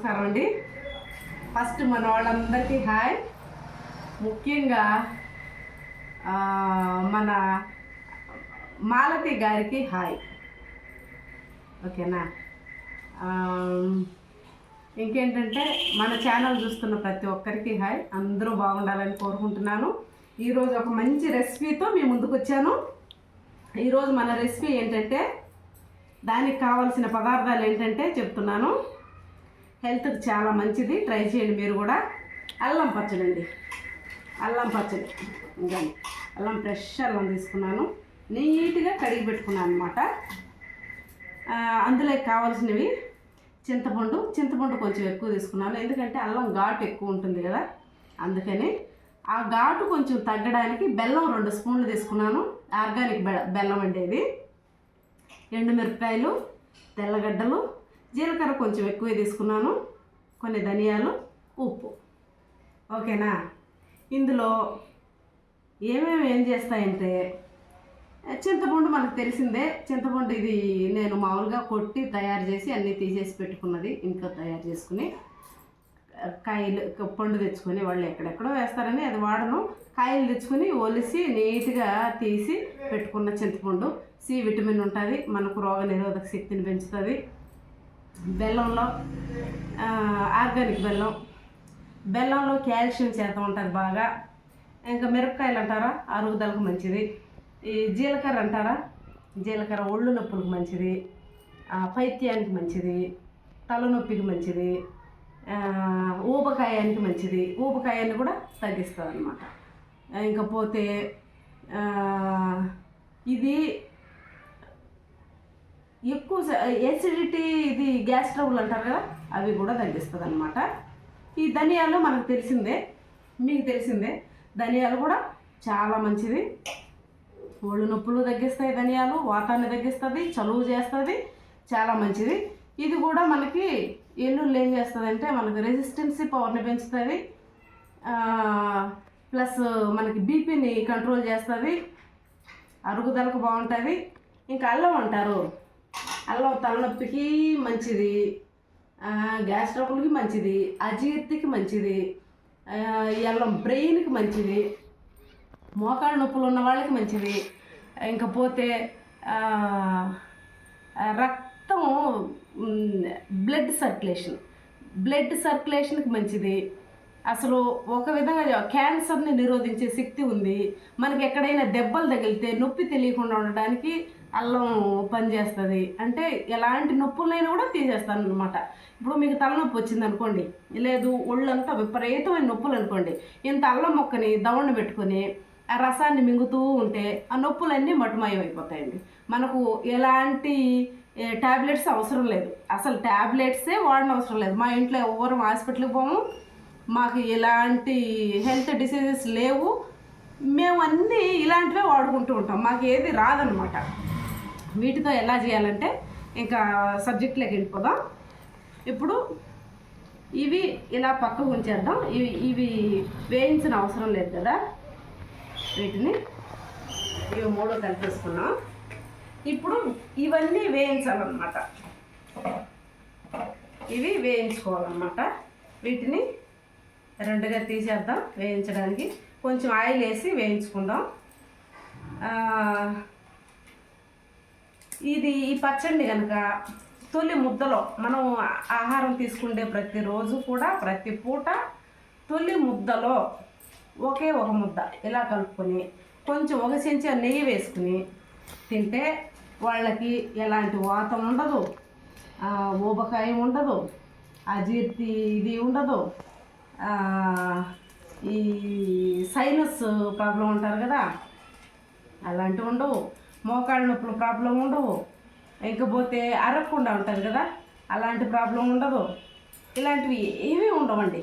నమస్కారం అండి ఫస్ట్ మన వాళ్ళందరికీ హాయ్. ముఖ్యంగా మన మాలతి గారికి హాయ్. ఓకేనా? ఇంకేంటంటే మన ఛానల్ చూస్తున్న ప్రతి ఒక్కరికి హాయ్. అందరూ బాగుండాలని కోరుకుంటున్నాను. ఈరోజు ఒక మంచి రెసిపీతో మీ ముందుకు వచ్చాను. ఈరోజు మన రెసిపీ ఏంటంటే దానికి కావాల్సిన పదార్థాలు ఏంటంటే చెప్తున్నాను. హెల్త్కి చాలా మంచిది. ట్రై చేయండి మీరు కూడా. అల్లం పచ్చడి అండి. అల్లం పచ్చడి. ఇంకా అల్లం ఫ్రెష్ అల్లం తీసుకున్నాను. నీట్గా కడిగి పెట్టుకున్నాను అనమాట అందులో కావాల్సినవి చింతపండు. చింతపండు కొంచెం ఎక్కువ తీసుకున్నాను. ఎందుకంటే అల్లం ఘాటు ఎక్కువ ఉంటుంది కదా. అందుకని ఆ ఘాటు కొంచెం తగ్గడానికి బెల్లం రెండు స్పూన్లు తీసుకున్నాను. ఆర్గానిక్ బె బెల్లం అండి ఇది. ఎండుమిరపకాయలు తెల్లగడ్డలు జీలకర్ర కొంచెం ఎక్కువ తీసుకున్నాను. కొన్ని ధనియాలు ఉప్పు. ఓకేనా? ఇందులో ఏమేమి ఏం చేస్తాయంటే చింతపండు మనకు తెలిసిందే. చింతపండు ఇది నేను మామూలుగా కొట్టి తయారు చేసి అన్నీ తీసేసి పెట్టుకున్నది ఇంట్లో తయారు చేసుకుని. కాయలు పండు తెచ్చుకొని వాళ్ళు ఎక్కడెక్కడో వేస్తారని అది వాడను. కాయలు తెచ్చుకొని ఒలిసి నీట్గా తీసి పెట్టుకున్న చింతపండు. సి విటమిన్ ఉంటుంది మనకు రోగ నిరోధక శక్తిని పెంచుతుంది. బెల్లంలో ఆర్గానిక్ బెల్లం. బెల్లంలో కాల్షియం శాతం ఉంటుంది బాగా. ఇంకా మిరపకాయలు అంటారా అరుగుదలకు మంచిది. ఈ జీలకర్ర అంటారా జీలకర్ర ఒళ్ళు నొప్పులకు మంచిది. పైత్యానికి మంచిది. తలనొప్పికి మంచిది. ఊపకాయానికి ఊబకాయానికి మంచిది. ఊపకాయాన్ని కూడా తగ్గిస్తుంది అనమాట ఇంకా పోతే ఇది ఎక్కువ ఎసిడిటీ ఇది గ్యాస్ ట్రబుల్ అంటారు కదా అవి కూడా తగ్గిస్తుంది అనమాట ఈ ధనియాలు మనకు తెలిసిందే మీకు తెలిసిందే ధనియాలు కూడా చాలా మంచిది. ఒళ్ళు నొప్పులు తగ్గిస్తాయి ధనియాలు వాతాన్ని తగ్గిస్తుంది చలువు చేస్తుంది చాలా మంచిది. ఇది కూడా మనకి ఎల్లుళ్ళు ఏం చేస్తుంది అంటే మనకు రెసిస్టెన్సీ పవర్ని పెంచుతుంది. ప్లస్ మనకి బీపీని కంట్రోల్ చేస్తుంది. అరుగుదలకు బాగుంటుంది. ఇంకా అల్లం అంటారు. అల్లం తలనొప్పికి మంచిది గ్యాస్ ట్రబుల్కి మంచిది అజీర్తికి మంచిది అల్లం బ్రెయిన్కి మంచిది మోకాళ్ళ నొప్పులు ఉన్న వాళ్ళకి మంచిది. ఇంకా పోతే రక్తం బ్లడ్ సర్క్యులేషన్ బ్లడ్ సర్క్యులేషన్కి మంచిది. అసలు ఒక విధంగా క్యాన్సర్ని నిరోధించే శక్తి ఉంది. మనకి ఎక్కడైనా దెబ్బలు తగిలితే నొప్పి తెలియకుండా ఉండడానికి అల్లం పనిచేస్తుంది అంటే ఎలాంటి నొప్పులైనా కూడా తీసేస్తాను అనమాట ఇప్పుడు మీకు తలనొప్పి వచ్చింది అనుకోండి లేదు ఒళ్ళంతా విపరీతమైన నొప్పులు అనుకోండి ఇంత అల్లం మొక్కని దవణ పెట్టుకొని ఆ రసాన్ని మింగుతూ ఉంటే ఆ నొప్పులన్నీ మటుమాయం అయిపోతాయండి మనకు ఎలాంటి ట్యాబ్లెట్స్ అవసరం లేదు. అసలు ట్యాబ్లెట్సే వాడనవసరం అవసరం లేదు. మా ఇంట్లో ఎవరు హాస్పిటల్కి పోము. మాకు ఎలాంటి హెల్త్ డిసీజెస్ లేవు. మేము అన్నీ ఇలాంటివే వాడుకుంటూ ఉంటాం. మాకు ఏది రాదనమాట వీటితో ఎలా చేయాలంటే ఇంకా సబ్జెక్ట్లోకి వెళ్ళిపోదాం. ఇప్పుడు ఇవి ఇలా పక్కకు ఉంచేద్దాం. ఇవి ఇవి వేయించిన అవసరం లేదు కదా. వీటిని ఇవి మూడు కలిపేసుకున్నాం. ఇప్పుడు ఇవన్నీ వేయించాలన్నమాట. ఇవి వేయించుకోవాలన్నమాట. వీటిని రెండుగా తీసేద్దాం వేయించడానికి. కొంచెం ఆయిల్ వేసి వేయించుకుందాం. ఇది ఈ పచ్చడి కనుక తొలి ముద్దలో మనం ఆహారం తీసుకుండే ప్రతిరోజు కూడా ప్రతి పూట తొలి ముద్దలో ఒకే ఒక ముద్ద ఇలా కలుపుకొని కొంచెం ఒక చెంచా నెయ్యి వేసుకుని తింటే వాళ్ళకి ఎలాంటి వాతం ఉండదు ఊబకాయం ఉండదు అజీర్తి ఇది ఉండదు ఈ సైనస్ ప్రాబ్లం ఉంటారు కదా అలాంటివి ఉండవు. మోకాళ్ళ నొప్పుల ప్రాబ్లం ఉండవు. ఇంకపోతే అరగకుండా ఉంటుంది కదా? అలాంటి ప్రాబ్లం ఉండదు. ఇలాంటివి ఏమీ ఉండవండి.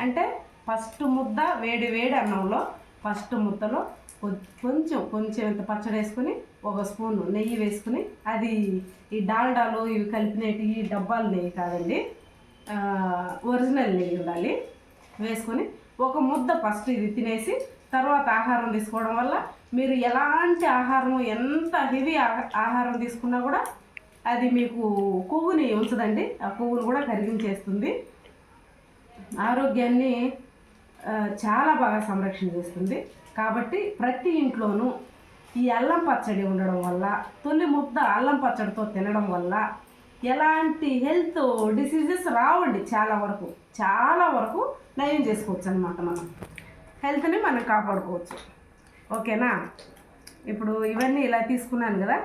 అంటే ఫస్ట్ ముద్ద వేడి వేడి అన్నంలో ఫస్ట్ ముద్దలో కొంచెం కొంచెం ఇంత పచ్చడి వేసుకుని ఒక స్పూన్ నెయ్యి వేసుకుని అది ఈ డాల్డాలు ఇవి కలిపినవి ఈ డబ్బాలు నెయ్యి కాదండి. ఒరిజినల్ నెయ్యి ఉండాలి. వేసుకొని ఒక ముద్ద ఫస్ట్ ఇది తినేసి తర్వాత ఆహారం తీసుకోవడం వల్ల మీరు ఎలాంటి ఆహారం ఎంత హెవీ ఆహారం తీసుకున్నా కూడా అది మీకు కొవ్వుని ఉంచదండి. ఆ కొవ్వును కూడా కరిగించేస్తుంది. ఆరోగ్యాన్ని చాలా బాగా సంరక్షణ చేస్తుంది. కాబట్టి ప్రతి ఇంట్లోనూ ఈ అల్లం పచ్చడి ఉండడం వల్ల తొలి ముద్ద అల్లం పచ్చడితో తినడం వల్ల ఎలాంటి హెల్త్ డిసీజెస్ రావండి. చాలా వరకు చాలా వరకు నయం చేసుకోవచ్చు అనమాట మనం. హెల్త్ని మనం కాపాడుకోవచ్చు. ఓకేనా? ఇప్పుడు ఇవన్నీ ఇలా తీసుకున్నాను కదా?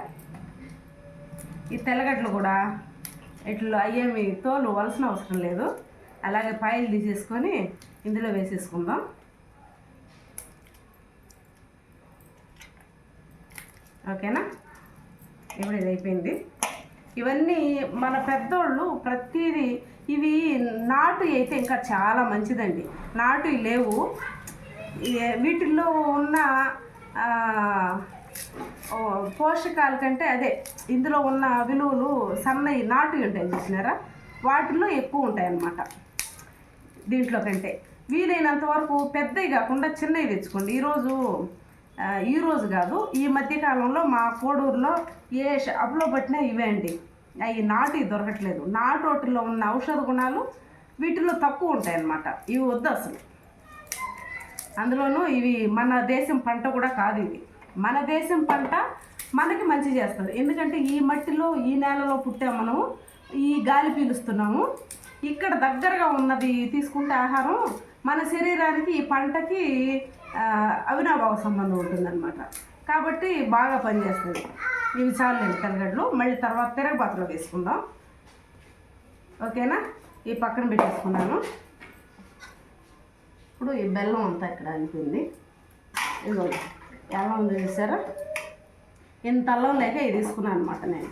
ఈ తెల్లగడ్డలు కూడా ఇట్లా అయ్యేమి తోలు వలసిన అవసరం లేదు. అలాగే పాయలు తీసేసుకొని ఇందులో వేసేసుకుందాం. ఓకేనా? ఇప్పుడు ఇది అయిపోయింది. ఇవన్నీ మన పెద్దోళ్ళు ప్రతిదీ ఇవి నాటు అయితే ఇంకా చాలా మంచిదండి. నాటు లేవు. వీటిల్లో ఉన్న పోషకాల కంటే అదే ఇందులో ఉన్న విలువలు సన్నయి నాటు ఉంటాయి చూసినారా? వాటిల్లో ఎక్కువ ఉంటాయి అన్నమాట దీంట్లో కంటే. వీలైనంత వరకు పెద్దవి కాకుండా చిన్నవి తెచ్చుకోండి. ఈరోజు ఈరోజు కాదు ఈ మధ్యకాలంలో మా కోడూరులో ఏ షాప్లో పట్టినా ఇవే అండి. అవి నాటు దొరకట్లేదు. నాటోటిలో ఉన్న ఔషధ గుణాలు వీటిలో తక్కువ ఉంటాయి అన్నమాట ఇవి వద్దు అసలు అందులోనూ ఇవి మన దేశం పంట కూడా కాదు ఇది మన దేశం పంట మనకి మంచి చేస్తుంది. ఎందుకంటే ఈ మట్టిలో ఈ నేలలో పుట్టాం మనము ఈ గాలి పీలుస్తున్నాము. ఇక్కడ దగ్గరగా ఉన్నది తీసుకుంటే ఆహారం మన శరీరానికి ఈ పంటకి అవినాభావ సంబంధం ఉంటుందన్నమాట. కాబట్టి బాగా పనిచేస్తుంది. ఇవి చాలండి తెల్లగడ్డలు. మళ్ళీ తర్వాత తిరగబాతులో వేసుకుందాం. ఓకేనా? ఈ పక్కన పెట్టేసుకున్నాను. ఇప్పుడు ఈ బెల్లం అంతా ఇక్కడ అయిపోయింది. ఇదిగో ఎలా ఉంది చూసారా ఇంత అల్లం లేక ఇది తీసుకున్నాను అనమాట నేను.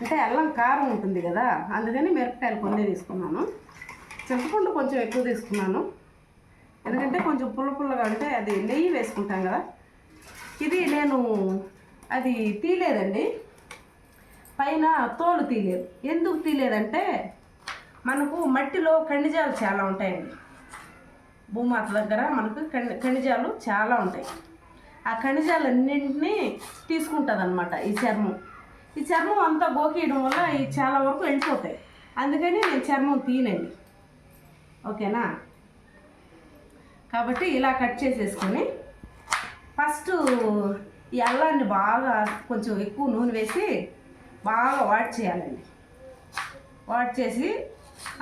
అంటే అల్లం కారం ఉంటుంది కదా అందుకని మిరపకాయలు కొన్ని తీసుకున్నాను. చింతపండు కొంచెం ఎక్కువ తీసుకున్నాను. ఎందుకంటే కొంచెం పుల్ల పుల్లగా అంటే అది నెయ్యి వేసుకుంటాం కదా. ఇది నేను అది తీయలేదండి. పైన తోలు తీలేదు ఎందుకు తీలేదంటే మనకు మట్టిలో ఖనిజాలు చాలా ఉంటాయండి. భూమాత దగ్గర మనకు ఖనిజాలు చాలా ఉంటాయి. ఆ ఖనిజాలన్నింటినీ తీసుకుంటుంది అనమాట ఈ చర్మం. ఈ చర్మం అంతా గోకేయడం వల్ల ఈ చాలా వరకు వెళ్ళిపోతాయి అందుకని నేను చర్మం తీనండి ఓకేనా? కాబట్టి ఇలా కట్ చేసేసుకొని ఫస్ట్ ఈ అల్లాన్ని బాగా కొంచెం ఎక్కువ నూనె వేసి బాగా వాట్ చేయాలండి. వాట్ చేసి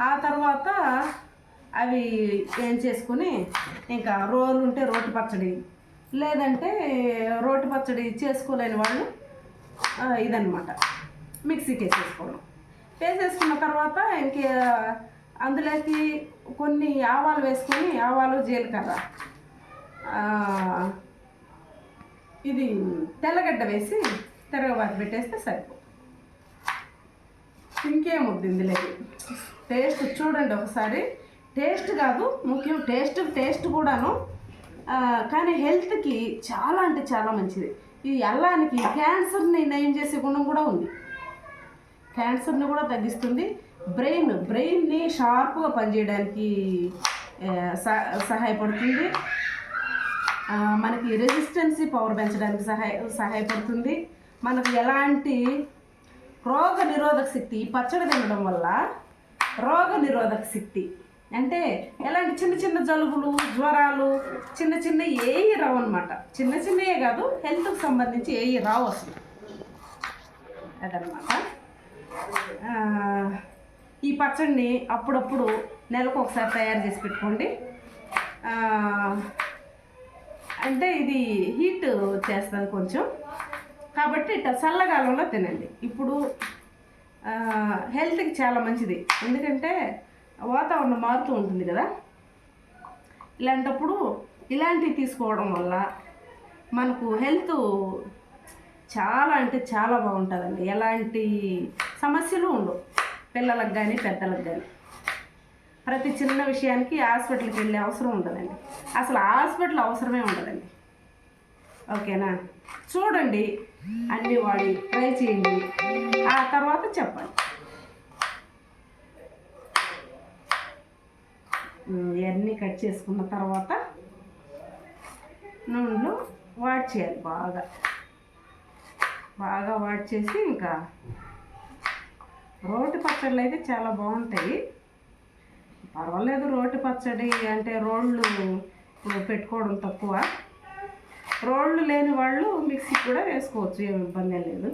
ఆ తర్వాత అవి ఏం చేసుకుని ఇంకా రోలు ఉంటే రోటి పచ్చడి లేదంటే రోటి పచ్చడి చేసుకోలేని వాళ్ళు ఇదనమాట మిక్సీకి వేసేసుకోవడం వేసేసుకున్న తర్వాత ఇంక అందులోకి కొన్ని ఆవాలు వేసుకొని ఆవాలు జీలకర్ర ఇది తెల్లగడ్డ వేసి తిరగబాటు పెట్టేస్తే సరిపో ఇంకేముద్ది ఇందులోకి. టేస్ట్ చూడండి ఒకసారి. టేస్ట్ కాదు ముఖ్యం టేస్ట్ టేస్ట్ కూడాను. కానీ హెల్త్కి చాలా అంటే చాలా మంచిది. ఈ అల్లానికి క్యాన్సర్ని నయం చేసే గుణం కూడా ఉంది. క్యాన్సర్ని కూడా తగ్గిస్తుంది. బ్రెయిన్ బ్రెయిన్ని షార్ప్గా పనిచేయడానికి సహ- సహాయపడుతుంది. మనకి రెసిస్టెన్సీ పవర్ పెంచడానికి సహాయ సహాయపడుతుంది. మనకు ఎలాంటి రోగ నిరోధక శక్తి ఈ పచ్చడి తినడం వల్ల రోగ నిరోధక శక్తి అంటే ఎలాంటి చిన్న చిన్న జలుబులు జ్వరాలు చిన్న చిన్న ఏవి రావు అనమాట చిన్న చిన్నయే కాదు హెల్త్కి సంబంధించి ఏవి రావు అసలు. అదనమాట ఈ పచ్చడిని అప్పుడప్పుడు నెలకు ఒకసారి తయారు చేసి పెట్టుకోండి. అంటే ఇది హీట్ చేస్తుంది కొంచెం. కాబట్టి ఇట్లా చల్లగాలంలో తినండి. ఇప్పుడు హెల్త్కి చాలా మంచిది. ఎందుకంటే వాతావరణం మారుతూ ఉంటుంది కదా? ఇలాంటప్పుడు ఇలాంటివి తీసుకోవడం వల్ల మనకు హెల్త్ చాలా అంటే చాలా బాగుంటుందండి. ఎలాంటి సమస్యలు ఉండవు. పిల్లలకు కానీ పెద్దలకు కానీ ప్రతి చిన్న విషయానికి హాస్పిటల్కి వెళ్ళే అవసరం ఉండదండి అసలు హాస్పిటల్ అవసరమే ఉండదండి. ఓకేనా? చూడండి. అన్నీ వాడి ట్రై చేయండి. ఆ తర్వాత చెప్పండి. ఇవన్నీ కట్ చేసుకున్న తర్వాత నూనెలో వాడ్ చేయాలి బాగా. బాగా వాడ్ చేసి ఇంకా రోటి పచ్చళ్ళు అయితే చాలా బాగుంటాయి. పర్వాలేదు రోటి పచ్చడి అంటే రోళ్ళు పెట్టుకోవడం తక్కువ. రోళ్ళు లేని వాళ్ళు మిక్సీ కూడా వేసుకోవచ్చు ఏమి ఇబ్బంది లేదు.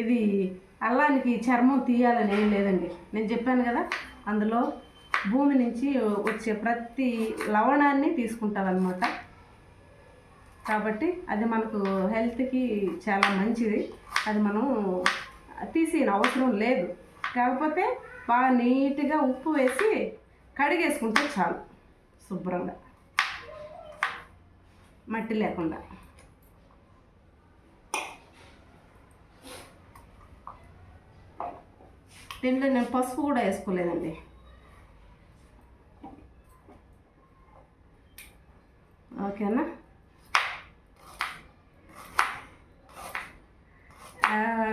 ఇది అల్లానికి చర్మం తీయాలని ఏం లేదండి. నేను చెప్పాను కదా అందులో భూమి నుంచి వచ్చే ప్రతి లవణాన్ని తీసుకుంటారనమాట కాబట్టి అది మనకు హెల్త్కి చాలా మంచిది. అది మనం తీసిన అవసరం లేదు. కాకపోతే బాగా నీట్గా ఉప్పు వేసి కడిగేసుకుంటే చాలు శుభ్రంగా. మట్టి లేకుండా. దీంట్లో నేను పసుపు కూడా వేసుకోలేదండి. ఓకేనా?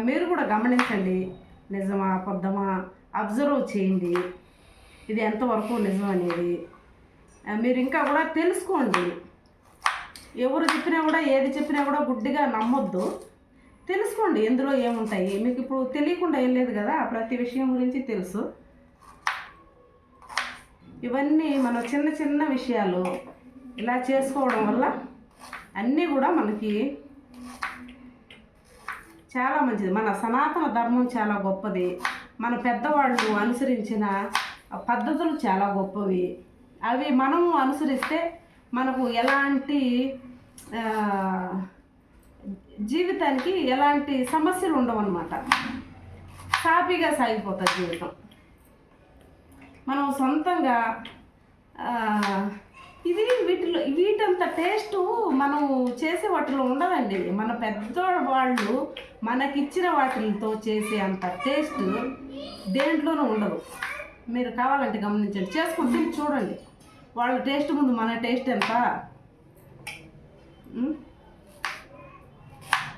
మీరు కూడా గమనించండి. నిజమా అబద్ధమా అబ్జర్వ్ చేయండి. ఇది ఎంతవరకు నిజం అనేది. మీరు ఇంకా కూడా తెలుసుకోండి. ఎవరు చెప్పినా కూడా ఏది చెప్పినా కూడా గుడ్డిగా నమ్మొద్దు. తెలుసుకోండి ఎందులో ఏముంటాయి. మీకు ఇప్పుడు తెలియకుండా ఏం లేదు కదా ప్రతి విషయం గురించి తెలుసు. ఇవన్నీ మన చిన్న చిన్న విషయాలు ఇలా చేసుకోవడం వల్ల అన్నీ కూడా మనకి చాలా మంచిది. మన సనాతన ధర్మం చాలా గొప్పది. మన పెద్దవాళ్ళు అనుసరించిన పద్ధతులు చాలా గొప్పవి. అవి మనము అనుసరిస్తే మనకు ఎలాంటి జీవితానికి ఎలాంటి సమస్యలు ఉండవు అనమాట సాఫీగా సాగిపోతుంది జీవితం. మనం సొంతంగా ఇది వీటిలో వీటంత టేస్ట్ మనం చేసే వాటిలో ఉండదండి. మన పెద్ద వాళ్ళు మనకిచ్చిన వాటితో చేసే అంత టేస్ట్ దేంట్లోనూ ఉండదు. మీరు కావాలంటే గమనించండి. చేసుకుంటే చూడండి. వాళ్ళ టేస్ట్ ముందు మన టేస్ట్ ఎంత?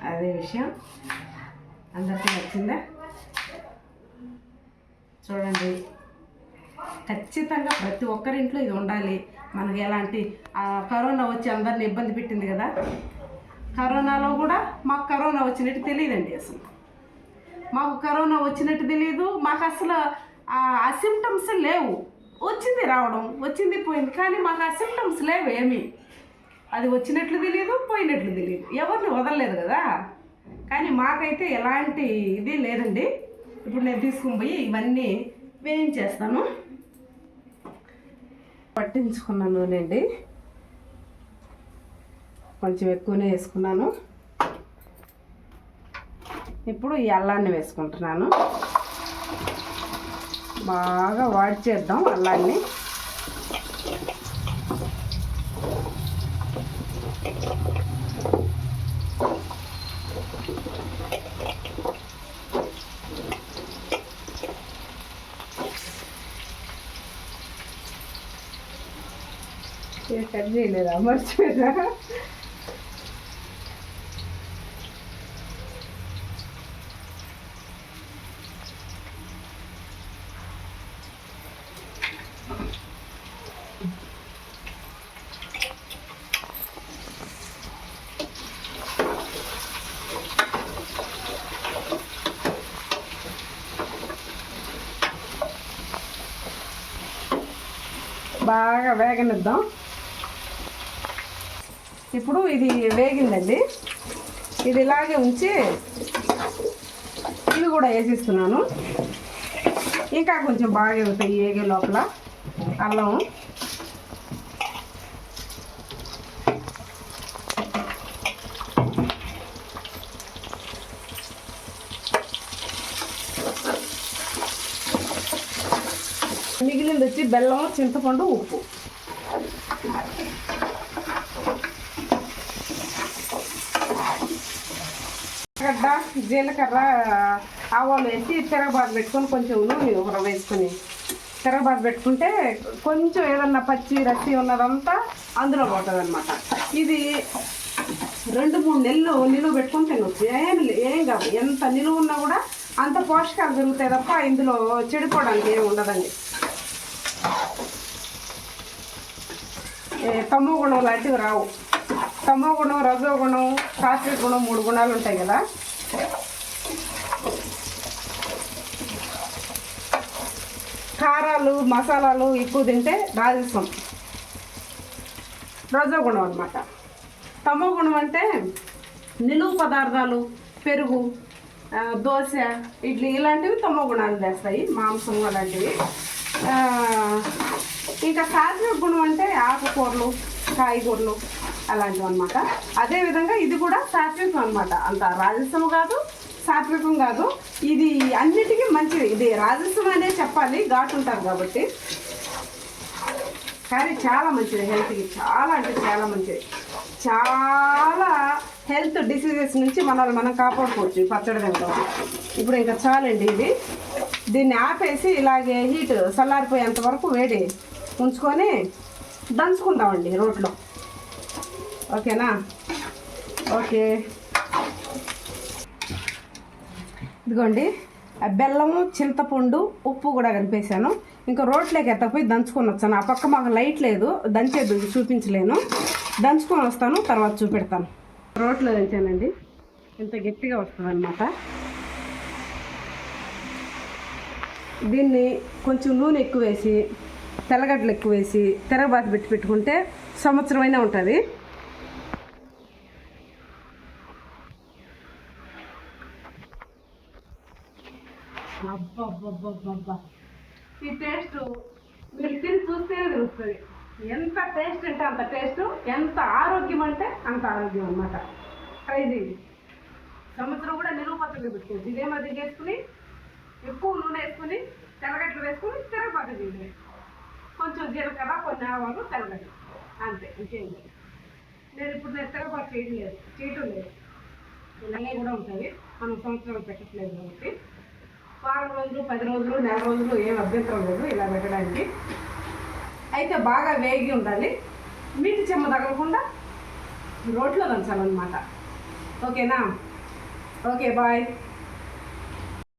అదే విషయం. అందరికీ నచ్చిందా? చూడండి. ఖచ్చితంగా ప్రతి ఒక్కరింట్లో ఇది ఉండాలి. మనకి ఎలాంటి కరోనా వచ్చి అందరిని ఇబ్బంది పెట్టింది కదా? కరోనాలో కూడా మాకు కరోనా వచ్చినట్టు తెలియదండి అసలు. మాకు కరోనా వచ్చినట్టు తెలియదు. మాకు అసలు ఆ సిమ్టమ్స్ లేవు. వచ్చింది రావడం వచ్చింది పోయింది. కానీ మాకు ఆ సిమ్టమ్స్ లేవు ఏమీ. అది వచ్చినట్లు తెలియదు పోయినట్లు తెలియదు. ఎవరిని వదలలేదు కదా? కానీ మాకైతే ఎలాంటి ఇది లేదండి. ఇప్పుడు నేను తీసుకుని పోయి ఇవన్నీ వేయించేస్తాను. పట్టించుకున్న నూనె అండి. కొంచెం ఎక్కువనే వేసుకున్నాను. ఇప్పుడు ఈ అల్లాన్ని వేసుకుంటున్నాను. బాగా వాడి చేద్దాం అల్లాన్ని. కట్ చేయలేదా మర్చిపోయినా బాగా వేగనిద్దాం. ఇప్పుడు ఇది వేగిందండి. ఇది ఇలాగే ఉంచి ఇది కూడా వేసిస్తున్నాను. ఇంకా కొంచెం బాగా అవుతాయి ఏగే లోపల అల్లం. మిగిలింది వచ్చి బెల్లం చింతపండు ఉప్పు. గడ్డ జీలకర్ర ఆవాలు వేసి తిరగబాటు పెట్టుకొని కొంచెం నూనె ఒకర వేసుకొని తిరగబాటు పెట్టుకుంటే కొంచెం ఏదన్నా పచ్చి రసి ఉన్నదంతా అందులో పోతుంది అనమాట ఇది రెండు మూడు నెలలు నిలువ పెట్టుకొని తినవచ్చు ఏం ఏం కాదు. ఎంత నిలువ ఉన్నా కూడా అంత పోషకాలు దొరుకుతాయి తప్ప ఇందులో చెడిపోవడానికి ఏమి ఉండదండి. ఏ, గుణం లాంటివి రావు. తమో గుణం రజో గుణం సాత్విక గుణం మూడు గుణాలు ఉంటాయి కదా? కారాలు మసాలాలు ఎక్కువ తింటే రాజసం. రజో గుణం అనమాట తమో గుణం అంటే నిలువు పదార్థాలు పెరుగు దోశ ఇడ్లీ ఇలాంటివి తమో గుణాలు చేస్తాయి మాంసం అలాంటివి. ఇంకా సాత్విక గుణం అంటే ఆకుకూరలు కాయగూరలు అలాంటివి అనమాట అదేవిధంగా ఇది కూడా సాత్వికం అనమాట అంత రాజస్వం కాదు సాత్వికం కాదు. ఇది అన్నిటికీ మంచిది. ఇది రాజస్వం అనే చెప్పాలి ఘాటు ఉంటారు కాబట్టి. కానీ చాలా మంచిది హెల్త్కి చాలా అంటే చాలా మంచిది. చాలా హెల్త్ డిసీజెస్ నుంచి మనల్ని మనం కాపాడుకోవచ్చు ఈ పచ్చడి తింటాం ఇప్పుడు ఇంకా చాలండి ఇది. దీన్ని ఆపేసి ఇలాగే హీట్ చల్లారిపోయేంత వరకు వేడి ఉంచుకొని దంచుకుందామండి రోట్లో. ఓకేనా? ఓకే. ఇదిగోండి. బెల్లము చింతపండు ఉప్పు కూడా కలిపేశాను. ఇంకా రోట్లోకి ఎత్తపోయి దంచుకొని వచ్చాను. ఆ పక్క మాకు లైట్ లేదు. దంచేది చూపించలేను. దంచుకొని వస్తాను తర్వాత చూపెడతాను. రోట్లో దంచానండి. ఇంత గట్టిగా వస్తుంది అనమాట దీన్ని కొంచెం నూనె ఎక్కువ వేసి తెల్లగడ్డలు ఎక్కువ వేసి తిరగబాతి పెట్టి పెట్టుకుంటే సంవత్సరమైనా ఉంటుంది. అబ్బబ్బబ్బబ్బబ్బా ఈ టేస్ట్ మీరు తిని చూస్తేనే తెలుస్తుంది. ఎంత టేస్ట్ అంటే అంత టేస్ట్ ఎంత ఆరోగ్యం అంటే అంత ఆరోగ్యం అన్నమాట. ట్రై చేయండి. సముద్రం కూడా నిలువ పచ్చడి పెట్టుకోవచ్చు ఇదే మధ్య చేసుకుని ఎక్కువ నూనె వేసుకుని తెల్లగడ్డలు వేసుకుని తిరగబాటు చేయండి కొంచెం జీలకర్ర కొన్ని ఆవాలు తెల్లగడ్డ అంతే ఇంకేం లేదు. నేను ఇప్పుడు నేను తిరగబాటు చేయడం లేదు చేయటం లేదు. ఇలాగే కూడా ఉంటుంది. మనం సంవత్సరం పెట్టట్లేదు కాబట్టి. వారం రోజులు పది రోజులు నెల రోజులు ఏం అభ్యంతరం లేదు ఇలా పెట్టడానికి. అయితే బాగా వేగి ఉండాలి. మీటి చెమ్మ తగలకుండా రోట్లో దంచాలన్నమాట. ఓకేనా? Okay bye.